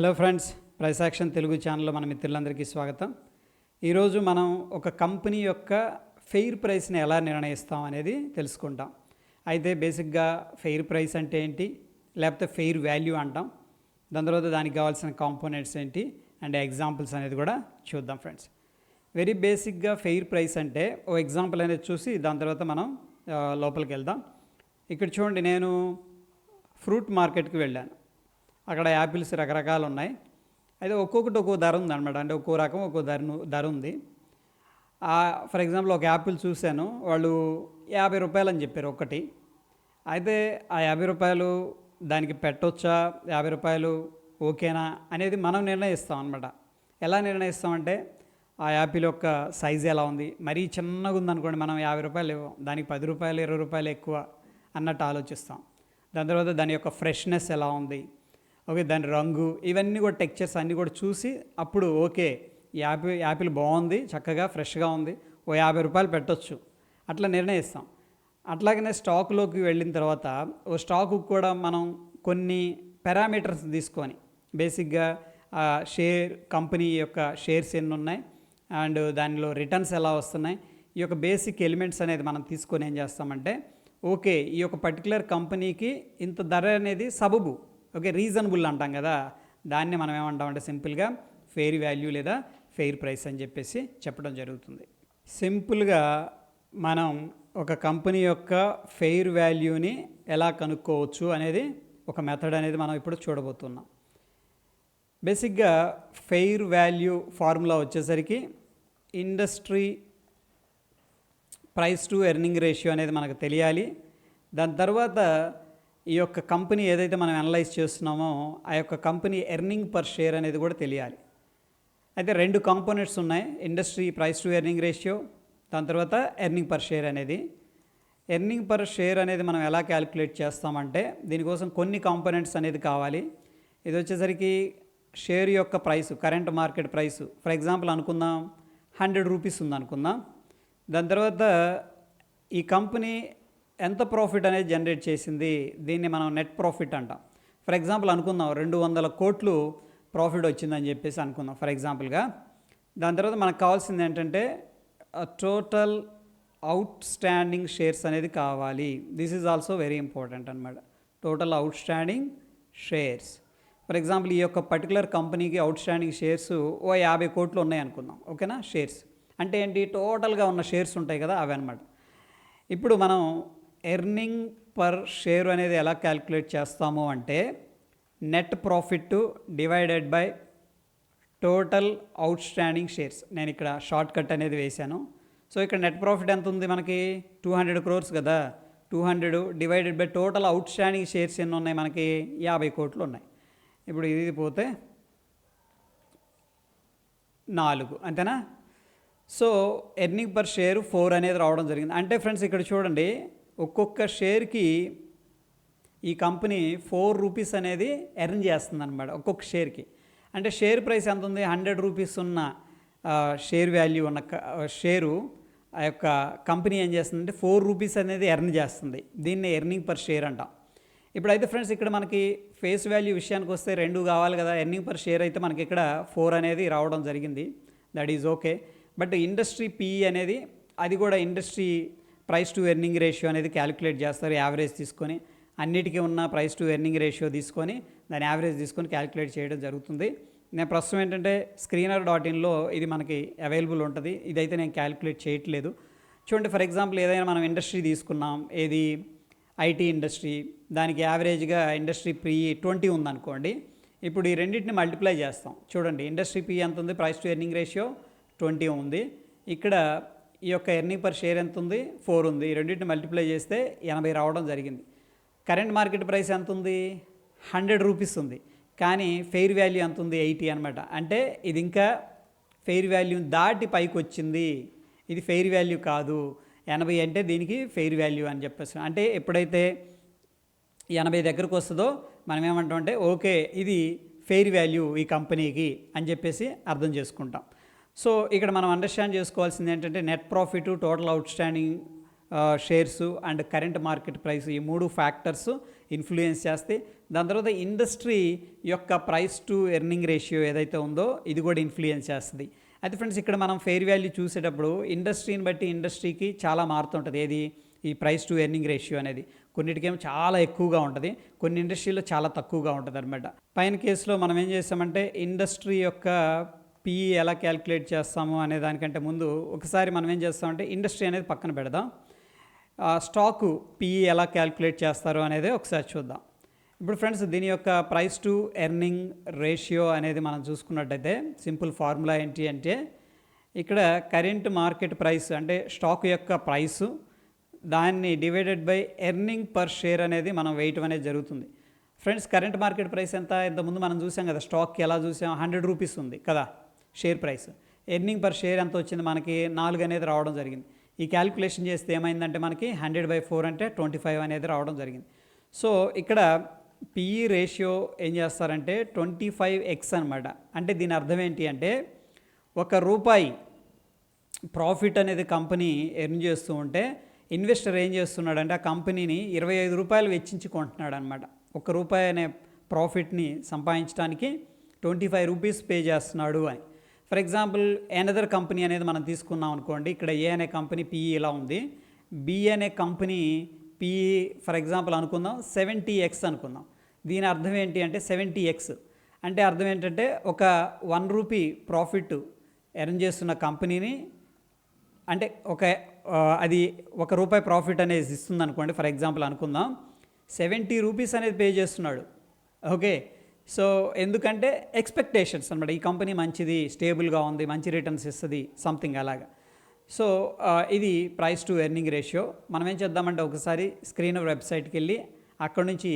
Hello friends price action Telugu ఛానల్లో మన మిత్రులందరికీ స్వాగతం. ఈరోజు మనం ఒక కంపెనీ యొక్క ఫెయిర్ ప్రైస్ని ఎలా నిర్ణయిస్తాం అనేది తెలుసుకుంటాం. అయితే బేసిక్గా ఫెయిర్ ప్రైస్ అంటే ఏంటి లేకపోతే ఫెయిర్ వాల్యూ అంటాం. దాని తర్వాత దానికి కావాల్సిన కాంపోనెంట్స్ ఏంటి అండ్ ఎగ్జాంపుల్స్ అనేది కూడా చూద్దాం ఫ్రెండ్స్. వెరీ బేసిక్గా ఫెయిర్ ప్రైస్ అంటే ఓ ఎగ్జాంపుల్ అనేది చూసి దాని తర్వాత మనం లోపలికి వెళ్దాం. ఇక్కడ చూడండి నేను ఫ్రూట్ మార్కెట్కి వెళ్ళాను. అక్కడ యాపిల్స్ రకరకాలు ఉన్నాయి అయితే ఒక్కొక్కటి ఒక్కో ధర ఉంది అనమాట అంటే ఒక్కో రకం ఒక్కో ధర ధర ఉంది. ఫర్ ఎగ్జాంపుల్ ఒక యాపిల్ చూశాను. వాళ్ళు యాభై రూపాయలు అని చెప్పారు ఒకటి అయితే ఆ యాభై రూపాయలు దానికి పెట్టొచ్చా? యాభై రూపాయలు ఓకేనా? అనేది మనం నిర్ణయిస్తాం అనమాట ఎలా నిర్ణయిస్తామంటే ఆ యాపిల్ యొక్క సైజ్ ఎలా ఉంది? మరీ చిన్నగా ఉందనుకోండి మనం యాభై రూపాయలు ఇవ్వం. దానికి పది రూపాయలు ఇరవై రూపాయలు ఎక్కువ అన్నట్టు ఆలోచిస్తాం. దాని తర్వాత దాని యొక్క ఫ్రెష్నెస్ ఎలా ఉంది? ఓకే దాని రంగు ఇవన్నీ కూడా టెక్చర్స్ అన్నీ కూడా చూసి అప్పుడు ఓకే యాపిల్ యాపిల్ బాగుంది చక్కగా ఫ్రెష్గా ఉంది ఓ యాభై రూపాయలు పెట్టొచ్చు. అట్లా నిర్ణయిస్తాం. అట్లాగనే స్టాక్లోకి వెళ్ళిన తర్వాత ఓ స్టాకు కూడా మనం కొన్ని పారామీటర్స్ తీసుకొని బేసిక్గా ఆ షేర్ కంపెనీ యొక్క షేర్స్ ఎన్ని ఉన్నాయి అండ్ దానిలో రిటర్న్స్ ఎలా వస్తున్నాయి ఈ యొక్క బేసిక్ ఎలిమెంట్స్ అనేది మనం తీసుకొని ఏం చేస్తామంటే ఓకే ఈ యొక్క పర్టికులర్ కంపెనీకి ఇంత ధర అనేది సబబు. ఓకే రీజనబుల్ అంటాం కదా. దాన్ని మనం ఏమంటామంటే సింపుల్గా ఫెయిర్ వాల్యూ లేదా ఫెయిర్ ప్రైస్ అని చెప్పేసి చెప్పడం జరుగుతుంది. సింపుల్గా మనం ఒక కంపెనీ యొక్క ఫెయిర్ వాల్యూని ఎలా కనుక్కోవచ్చు అనేది ఒక మెథడ్ అనేది మనం ఇప్పుడు చూడబోతున్నాం. బేసిక్గా ఫెయిర్ వాల్యూ ఫార్ములా వచ్చేసరికి industry price to earning ratio అనేది మనకు తెలియాలి. దాని తర్వాత ఈ యొక్క కంపెనీ ఏదైతే మనం అనలైజ్ చేస్తున్నామో ఆ యొక్క కంపెనీ ఎర్నింగ్ పర్ షేర్ అనేది కూడా తెలియాలి. అయితే రెండు కాంపోనెంట్స్ ఉన్నాయి. Industry price to earning ratio దాని తర్వాత ఎర్నింగ్ పర్ షేర్ అనేది. ఎర్నింగ్ పర్ షేర్ అనేది మనం ఎలా క్యాలిక్యులేట్ చేస్తామంటే దీనికోసం కొన్ని కాంపోనెంట్స్ అనేది కావాలి. ఇది వచ్చేసరికి షేర్ యొక్క price current market price. For example అనుకుందాం హండ్రెడ్ రూపీస్ ఉంది అనుకుందాం దాని తర్వాత ఈ కంపెనీ ఎంత ప్రాఫిట్ అనేది జనరేట్ చేసింది? దీన్ని మనం నెట్ ప్రాఫిట్ అంటాం. ఫర్ ఎగ్జాంపుల్ అనుకుందాం రెండు వందల కోట్లు ప్రాఫిట్ వచ్చిందని చెప్పేసి అనుకుందాం ఫర్ ఎగ్జాంపుల్గా దాని తర్వాత మనకు కావాల్సింది ఏంటంటే టోటల్ అవుట్ స్టాండింగ్ షేర్స్ అనేది కావాలి. This is also very important అనమాట total outstanding shares for example ఈ యొక్క పర్టికులర్ కంపెనీకి అవుట్ స్టాండింగ్ షేర్స్ ఓ యాభై కోట్లు ఉన్నాయి అనుకుందాం ఓకేనా షేర్స్ అంటే ఏంటి? టోటల్గా ఉన్న షేర్స్ ఉంటాయి కదా అవి అనమాట ఇప్పుడు మనం ఎర్నింగ్ పర్ షేర్ అనేది ఎలా క్యాలిక్యులేట్ చేస్తాము అంటే net profit divided by total outstanding shares. నేను ఇక్కడ షార్ట్ కట్ అనేది వేశాను. సో ఇక్కడ నెట్ ప్రాఫిట్ ఎంత ఉంది మనకి? టూ హండ్రెడ్ క్రోర్స్ కదా. Two hundred divided by total outstanding shares ఎన్ని ఉన్నాయి మనకి? యాభై కోట్లు ఉన్నాయి. ఇప్పుడు ఇది పోతే నాలుగు. అంతేనా? So earning per share four అనేది రావడం జరిగింది. అంటే ఫ్రెండ్స్ ఇక్కడ చూడండి. ఒక్కొక్క షేర్కి ఈ కంపెనీ ఫోర్ రూపీస్ అనేది ఎర్న్ చేస్తుంది అనమాట ఒక్కొక్క షేర్కి. అంటే షేర్ ప్రైస్ ఎంత ఉంది? హండ్రెడ్ రూపీస్ ఉన్న షేర్ వాల్యూ ఉన్న షేరు ఆ యొక్క కంపెనీ ఏం చేస్తుందంటే ఫోర్ రూపీస్ అనేది ఎర్న్ చేస్తుంది. దీన్ని ఎర్నింగ్ పర్ షేర్ అంటాం. ఇప్పుడైతే ఫ్రెండ్స్ ఇక్కడ మనకి ఫేస్ వాల్యూ విషయానికి వస్తే రెండు కావాలి కదా ఎర్నింగ్ పర్ షేర్ అయితే మనకి ఇక్కడ ఫోర్ అనేది రావడం జరిగింది. That is okay. But industry PE అనేది అది కూడా industry price to earning ratio అనేది క్యాలిక్యులేట్ చేస్తారు యావరేజ్ తీసుకొని అన్నిటికీ ఉన్న ప్రైస్ టు ఎర్నింగ్ రేషియో తీసుకొని దాని యావరేజ్ తీసుకొని క్యాలిక్యులేట్ చేయడం జరుగుతుంది. నేను ప్రస్తుతం ఏంటంటే స్క్రీనర్ డాట్ ఇన్లో ఇది మనకి అవైలబుల్ ఉంటుంది. ఇదైతే నేను క్యాలిక్యులేట్ చేయట్లేదు. చూడండి ఫర్ ఎగ్జాంపుల్ ఏదైనా మనం ఇండస్ట్రీ తీసుకున్నాం ఏది? IT industry. దానికి యావరేజ్గా ఇండస్ట్రీ ప్రీ ట్వంటీ ఉందనుకోండి. ఇప్పుడు ఈ రెండింటిని మల్టిప్లై చేస్తాం. చూడండి ఇండస్ట్రీ పీ ఎంత ఉంది? Price to earning ratio twenty ఉంది. ఇక్కడ ఈ యొక్క ఎర్నింగ్ పర్ షేర్ ఎంత ఉంది ఫోర్ ఉంది. ఈ రెండింటిని మల్టిప్లై చేస్తే ఎనభై రావడం జరిగింది. కరెంట్ మార్కెట్ ప్రైస్ ఎంత ఉంది హండ్రెడ్ రూపీస్ ఉంది. కానీ ఫెయిర్ వాల్యూ ఎంత ఉంది ఎయిటీ అనమాట అంటే ఇది ఇంకా ఫెయిర్ వాల్యూ దాటి పైకి వచ్చింది. ఇది ఫెయిర్ వాల్యూ కాదు. ఎనభై అంటే దీనికి ఫెయిర్ వాల్యూ అని చెప్పేసి. అంటే ఎప్పుడైతే ఎనభై దగ్గరకు వస్తుందో మనం ఏమంటామంటే ఓకే ఇది ఫెయిర్ వాల్యూ ఈ కంపెనీకి అని చెప్పేసి అర్థం చేసుకుంటాం. సో ఇక్కడ మనం అండర్స్టాండ్ చేసుకోవాల్సింది ఏంటంటే net profit total outstanding shares and current market price ఈ మూడు ఫ్యాక్టర్స్ ఇన్ఫ్లుయెన్స్ చేస్తే దాని తర్వాత ఇండస్ట్రీ యొక్క ప్రైస్ టు ఎర్నింగ్ రేషియో ఏదైతే ఉందో ఇది కూడా ఇన్ఫ్లుయెన్స్ చేస్తుంది. అయితే ఫ్రెండ్స్ ఇక్కడ మనం ఫెయిర్ వాల్యూ చూసేటప్పుడు ఇండస్ట్రీని బట్టి ఇండస్ట్రీకి చాలా మారుతుంటుంది. ఏది? ఈ ప్రైస్ టు ఎర్నింగ్ రేషియో అనేది. కొన్నిటికేమో చాలా ఎక్కువగా ఉంటుంది. కొన్ని ఇండస్ట్రీలో చాలా తక్కువగా ఉంటుంది అనమాట పైన కేసులో మనం ఏం చేస్తామంటే ఇండస్ట్రీ యొక్క పిఈ ఎలా క్యాలిక్యులేట్ చేస్తాము అనే దానికంటే ముందు ఒకసారి మనం ఏం చేస్తామంటే ఇండస్ట్రీ అనేది పక్కన పెడదాం. స్టాకు పిఈ ఎలా క్యాలిక్యులేట్ చేస్తారు అనేది ఒకసారి చూద్దాం. ఇప్పుడు ఫ్రెండ్స్ దీని యొక్క ప్రైస్ టు ఎర్నింగ్ రేషియో అనేది మనం చూసుకున్నట్టయితే సింపుల్ ఫార్ములా ఏంటి అంటే ఇక్కడ కరెంట్ మార్కెట్ ప్రైస్ అంటే స్టాక్ యొక్క ప్రైసు దాన్ని divided by earning per share అనేది మనం వేయటం అనేది జరుగుతుంది. ఫ్రెండ్స్ కరెంట్ మార్కెట్ ప్రైస్ ఎంత? ఇంతకుముందు మనం చూసాం కదా స్టాక్కి ఎలా చూసాం? హండ్రెడ్ రూపీస్ ఉంది కదా. Share price. Earning per share ఎంత వచ్చింది మనకి నాలుగు అనేది రావడం జరిగింది. ఈ క్యాలిక్యులేషన్ చేస్తే ఏమైందంటే మనకి హండ్రెడ్ బై ఫోర్ అంటే ట్వంటీ ఫైవ్ అనేది రావడం జరిగింది. సో ఇక్కడ పిఈ రేషియో ఏం చేస్తారంటే ట్వంటీ ఫైవ్ ఎక్స్ అనమాట అంటే దీని అర్థం ఏంటి అంటే ఒక రూపాయి ప్రాఫిట్ అనేది కంపెనీ ఎర్న్ చేస్తూ ఉంటే ఇన్వెస్టర్ ఏం చేస్తున్నాడంటే ఆ కంపెనీని ఇరవై ఐదు రూపాయలు వెచ్చించుకుంటున్నాడు అనమాట ఒక రూపాయి అనే ప్రాఫిట్ని సంపాదించడానికి ట్వంటీ ఫైవ్ రూపీస్ పే చేస్తున్నాడు అని. ఫర్ ఎగ్జాంపుల్ ఎనదర్ కంపెనీ అనేది మనం తీసుకున్నాం అనుకోండి ఇక్కడ ఏ అనే కంపెనీ పిఈ ఇలా ఉంది. బి అనే కంపెనీ పిఈ ఫర్ ఎగ్జాంపుల్ అనుకుందాం సెవెంటీ ఎక్స్ అనుకుందాం. దీని అర్థం ఏంటి అంటే సెవెంటీ ఎక్స్ అంటే అర్థం ఏంటంటే ఒక వన్ రూపీ ప్రాఫిట్ ఎర్న్ చేస్తున్న కంపెనీని అంటే ఒక అది ఒక రూపాయి ప్రాఫిట్ అనేది ఇస్తుంది అనుకోండి ఫర్ ఎగ్జాంపుల్ అనుకుందాం. సెవెంటీ రూపీస్ అనేది పే చేస్తున్నాడు. ఓకే సో ఎందుకంటే ఎక్స్పెక్టేషన్స్ అనమాట ఈ కంపెనీ మంచిది స్టేబుల్గా ఉంది మంచి రిటర్న్స్ ఇస్తుంది సంథింగ్ అలాగా. సో ఇది ప్రైస్ టు ఎర్నింగ్ రేషియో మనం ఏం చేద్దామంటే ఒకసారి స్క్రీన్ వెబ్సైట్కి వెళ్ళి అక్కడ నుంచి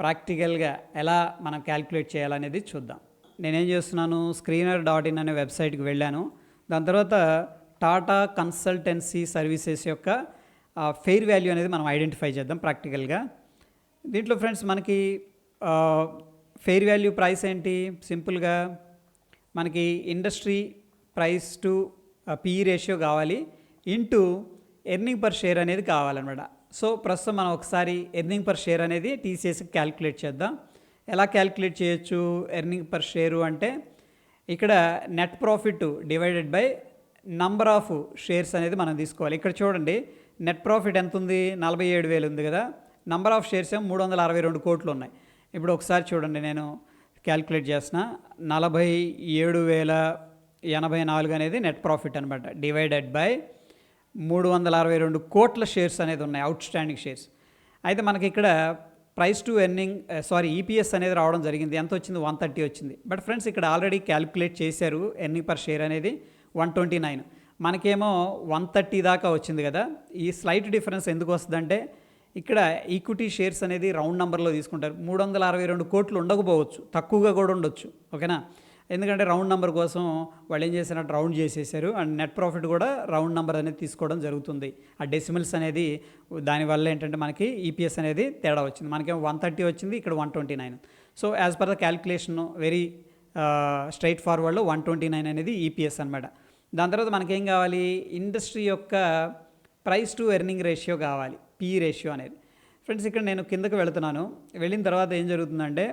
ప్రాక్టికల్గా ఎలా మనం క్యాలిక్యులేట్ చేయాలనేది చూద్దాం. నేనేం చేస్తున్నాను? స్క్రీనర్ డాట్ ఇన్ అనే వెబ్సైట్కి వెళ్ళాను. దాని తర్వాత టాటా కన్సల్టెన్సీ సర్వీసెస్ యొక్క ఫెయిర్ వాల్యూ అనేది మనం ఐడెంటిఫై చేద్దాం ప్రాక్టికల్గా దీంట్లో ఫ్రెండ్స్ మనకి ఫెయిర్ వాల్యూ ప్రైస్ ఏంటి? సింపుల్గా మనకి industry price to PE ratio కావాలి. ఇంటూ ఎర్నింగ్ పర్ షేర్ అనేది కావాలన్నమాట. సో ప్రస్తుతం మనం ఒకసారి ఎర్నింగ్ పర్ షేర్ అనేది టీసీఎస్ క్యాలిక్యులేట్ చేద్దాం. ఎలా క్యాలిక్యులేట్ చేయొచ్చు ఎర్నింగ్ పర్ షేరు అంటే ఇక్కడ net profit divided by number of shares అనేది మనం తీసుకోవాలి. ఇక్కడ చూడండి నెట్ ప్రాఫిట్ ఎంత ఉంది నలభై ఏడు వేలు ఉంది కదా. నంబర్ ఆఫ్ షేర్స్ ఏమో మూడు వందల అరవై రెండు కోట్లు ఉన్నాయి. ఇప్పుడు ఒకసారి చూడండి నేను క్యాలిక్యులేట్ చేసిన నలభై ఏడు వేల ఎనభై నాలుగు అనేది నెట్ ప్రాఫిట్ అనమాట డివైడెడ్ బై మూడు వందల అరవై రెండు కోట్ల షేర్స్ అనేది ఉన్నాయి అవుట్ స్టాండింగ్ షేర్స్ అయితే మనకి ఇక్కడ price to earning sorry EPS అనేది రావడం జరిగింది. ఎంత వచ్చింది? వన్ థర్టీ వచ్చింది. బట్ ఫ్రెండ్స్ ఇక్కడ ఆల్రెడీ క్యాలిక్యులేట్ చేశారు ఎర్నింగ్ పర్ షేర్ అనేది వన్ ట్వంటీ నైన్ మనకేమో వన్ థర్టీ దాకా వచ్చింది కదా. ఈ స్లైట్ డిఫరెన్స్ ఎందుకు వస్తుందంటే ఇక్కడ ఈక్విటీ షేర్స్ అనేది రౌండ్ నెంబర్లో తీసుకుంటారు. మూడు వందల అరవై రెండు కోట్లు ఉండకపోవచ్చు. తక్కువగా కూడా ఉండొచ్చు. ఓకేనా? ఎందుకంటే రౌండ్ నెంబర్ కోసం వాళ్ళు ఏం చేసినట్టు రౌండ్ చేసేసారు. అండ్ నెట్ ప్రాఫిట్ కూడా రౌండ్ నెంబర్ అనేది తీసుకోవడం జరుగుతుంది. ఆ డెసిమల్స్ అనేది దానివల్ల ఏంటంటే మనకి ఈపీఎస్ అనేది తేడా వచ్చింది. మనకేమో వన్ థర్టీ వచ్చింది ఇక్కడ one twenty nine so as per the calculation very straight ఫార్వర్డ్లో one twenty nine అనేది ఈపీఎస్ అనమాట దాని తర్వాత మనకేం కావాలి? ఇండస్ట్రీ యొక్క ప్రైస్ టు ఎర్నింగ్ రేషియో కావాలి. పీ రేషియో అనేది. ఫ్రెండ్స్ ఇక్కడ నేను కిందకు వెళుతున్నాను. వెళ్ళిన తర్వాత ఏం జరుగుతుందంటే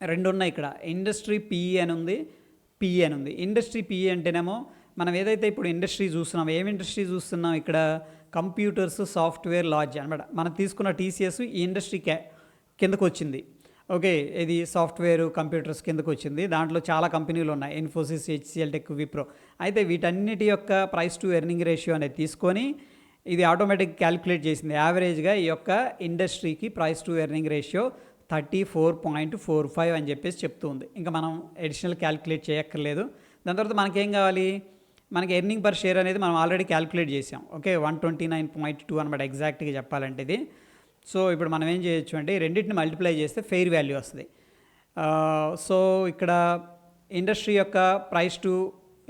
రెండు ఉన్నాయి ఇక్కడ. ఇండస్ట్రీ పిఈ అని ఉంది పిఈ అని ఉంది. ఇండస్ట్రీ పిఈ అంటేనేమో మనం ఏదైతే ఇప్పుడు ఇండస్ట్రీ చూస్తున్నాం ఏం ఇండస్ట్రీ చూస్తున్నాం ఇక్కడ? కంప్యూటర్స్ సాఫ్ట్వేర్ లాడ్జ్ అనమాట. మనం తీసుకున్న టీసీఎస్ ఈ ఇండస్ట్రీ క్యా కిందకు వచ్చింది. ఓకే ఇది సాఫ్ట్వేర్ కంప్యూటర్స్ కిందకు వచ్చింది. దాంట్లో చాలా కంపెనీలు ఉన్నాయి. ఇన్ఫోసిస్ హెచ్సిఎల్ టెక్ విప్రో అయితే వీటన్నిటి యొక్క ప్రైస్ టు ఎర్నింగ్ రేషియో అనేది తీసుకొని ఇది ఆటోమేటిక్ క్యాలిక్యులేట్ చేసింది. యావరేజ్గా ఈ యొక్క ఇండస్ట్రీకి price to earning ratio thirty four point four five అని చెప్పేసి చెప్తుంది ఇంకా మనం అడిషనల్ క్యాలిక్యులేట్ చేయక్కర్లేదు. దాని తర్వాత మనకేం కావాలి? మనకి ఎర్నింగ్ పర్ షేర్ అనేది మనం ఆల్రెడీ క్యాలిక్యులేట్ చేసాం. Okay one twenty nine point two అనమాట ఎగ్జాక్ట్గా చెప్పాలంటే ఇది. సో ఇప్పుడు మనం ఏం చేయొచ్చు అంటే రెండింటిని మల్టిప్లై చేస్తే ఫెయిర్ వాల్యూ వస్తుంది. సో ఇక్కడ ఇండస్ట్రీ యొక్క ప్రైస్ టు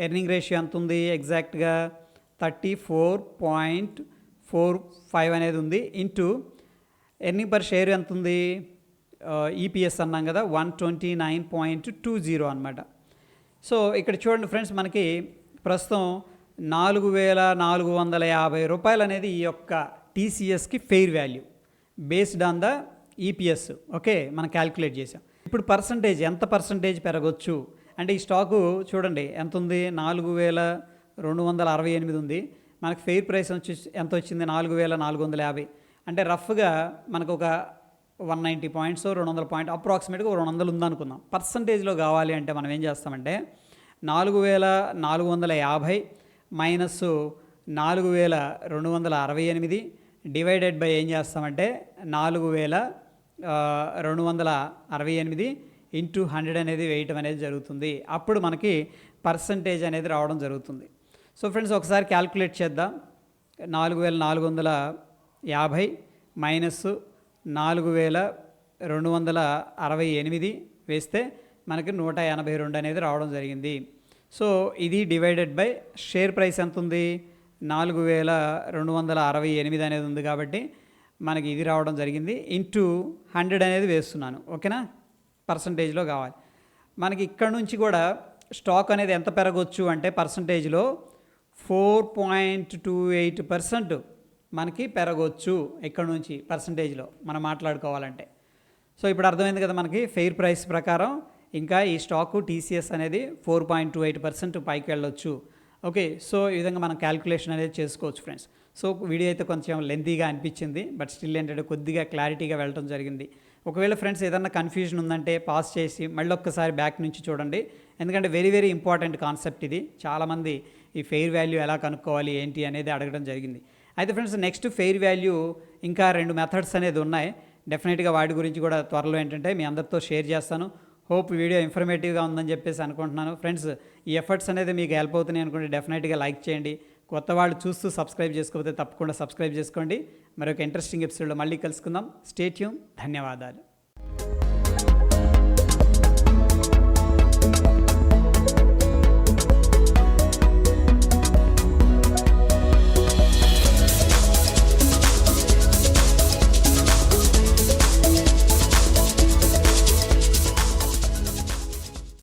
ఎర్నింగ్ రేషియో ఎంత ఉంది ఎగ్జాక్ట్గా thirty four point four five అనేది ఉంది. ఇంటూ ఎర్నింగ్ పర్ షేర్ ఎంత ఉంది ఈపీఎస్ అన్నాం కదా one twenty nine point two zero అనమాట సో ఇక్కడ చూడండి ఫ్రెండ్స్ మనకి ప్రస్తుతం నాలుగు వేల నాలుగు వందల యాభై రూపాయలు అనేది ఈ యొక్క టీసీఎస్కి fair value based on the EPS okay మనం క్యాల్కులేట్ చేసాం ఇప్పుడు పర్సంటేజ్ ఎంత పర్సంటేజ్ పెరగొచ్చు? అంటే ఈ స్టాకు చూడండి ఎంత ఉంది నాలుగు వేల రెండు వందల అరవై ఎనిమిది ఉంది. మనకు ఫెయిర్ ప్రైస్ వచ్చి ఎంత వచ్చింది? నాలుగు వేల నాలుగు వందల యాభై. అంటే రఫ్గా మనకు ఒక వన్ నైంటీ పాయింట్స్ రెండు వందల పాయింట్ అప్రాక్సిమేట్గా రెండు వందలు ఉందనుకుందాం. పర్సంటేజ్లో కావాలి అంటే మనం ఏం చేస్తామంటే నాలుగు వేల నాలుగు వందల యాభై మైనస్ నాలుగు వేల రెండు వందల అరవై ఎనిమిది డివైడెడ్ బై ఏం చేస్తామంటే నాలుగు వేల రెండు వందల అరవై ఎనిమిది ఇంటూ హండ్రెడ్ అనేది వేయటం అనేది జరుగుతుంది. అప్పుడు మనకి పర్సంటేజ్ అనేది రావడం జరుగుతుంది. సో ఫ్రెండ్స్ ఒకసారి క్యాల్కులేట్ చేద్దాం. నాలుగు వేల నాలుగు వందల యాభై మైనస్ నాలుగు వేల రెండు వందల అరవై ఎనిమిది వేస్తే మనకి నూట ఎనభై రెండు అనేది రావడం జరిగింది. సో ఇది డివైడెడ్ బై షేర్ ప్రైస్ ఎంత ఉంది? నాలుగు వేల రెండు వందల అరవై ఎనిమిది అనేది ఉంది కాబట్టి మనకి ఇది రావడం జరిగింది. ఇంటూ హండ్రెడ్ అనేది వేస్తున్నాను. ఓకేనా పర్సంటేజ్లో కావాలి. మనకి ఇక్కడ నుంచి కూడా స్టాక్ అనేది ఎంత పెరగవచ్చు అంటే పర్సంటేజ్లో four point two eight percent మనకి పెరగవచ్చు ఇక్కడ నుంచి పర్సంటేజ్లో మనం మాట్లాడుకోవాలంటే. సో ఇప్పుడు అర్థమైంది కదా మనకి ఫెయిర్ ప్రైస్ ప్రకారం ఇంకా ఈ స్టాకు టీసీఎస్ అనేది four point two eight percent పైకి వెళ్ళొచ్చు. ఓకే సో ఈ విధంగా మనం క్యాల్కులేషన్ అనేది చేసుకోవచ్చు ఫ్రెండ్స్. సో వీడియో అయితే కొంచెం లెంతీగా అనిపించింది బట్ స్టిల్ ఏంటంటే కొద్దిగా క్లారిటీగా వెళ్ళడం జరిగింది. ఒకవేళ ఫ్రెండ్స్ ఏదన్నా కన్ఫ్యూజన్ ఉందంటే పాస్ చేసి మళ్ళీ ఒక్కసారి బ్యాక్ నుంచి చూడండి. ఎందుకంటే వెరీ వెరీ ఇంపార్టెంట్ కాన్సెప్ట్ ఇది. చాలామంది ఈ ఫెయిర్ వాల్యూ ఎలా కనుక్కోవాలి ఏంటి అనేది అడగడం జరిగింది. అయితే ఫ్రెండ్స్ నెక్స్ట్ ఫెయిర్ వాల్యూ ఇంకా రెండు మెథడ్స్ అనేది ఉన్నాయి. డెఫినెట్గా వాటి గురించి కూడా త్వరలో ఏంటంటే మీ అందరితో షేర్ చేస్తాను. హోప్ వీడియో ఇన్ఫర్మేటివ్గా ఉందని చెప్పేసి అనుకుంటున్నాను. ఫ్రెండ్స్ ఈ ఎఫర్ట్స్ అనేది మీకు హెల్ప్ అవుతున్నాయి అనుకుంటే డెఫినెట్గా లైక్ చేయండి. కొత్త వాళ్ళు చూస్తూ సబ్స్క్రైబ్ చేసుకోకపోతే తప్పకుండా సబ్స్క్రైబ్ చేసుకోండి. మరొక ఇంట్రెస్టింగ్ ఎపిసోడ్లో మళ్ళీ కలుసుకుందాం. స్టేట్యూమ్ ధన్యవాదాలు.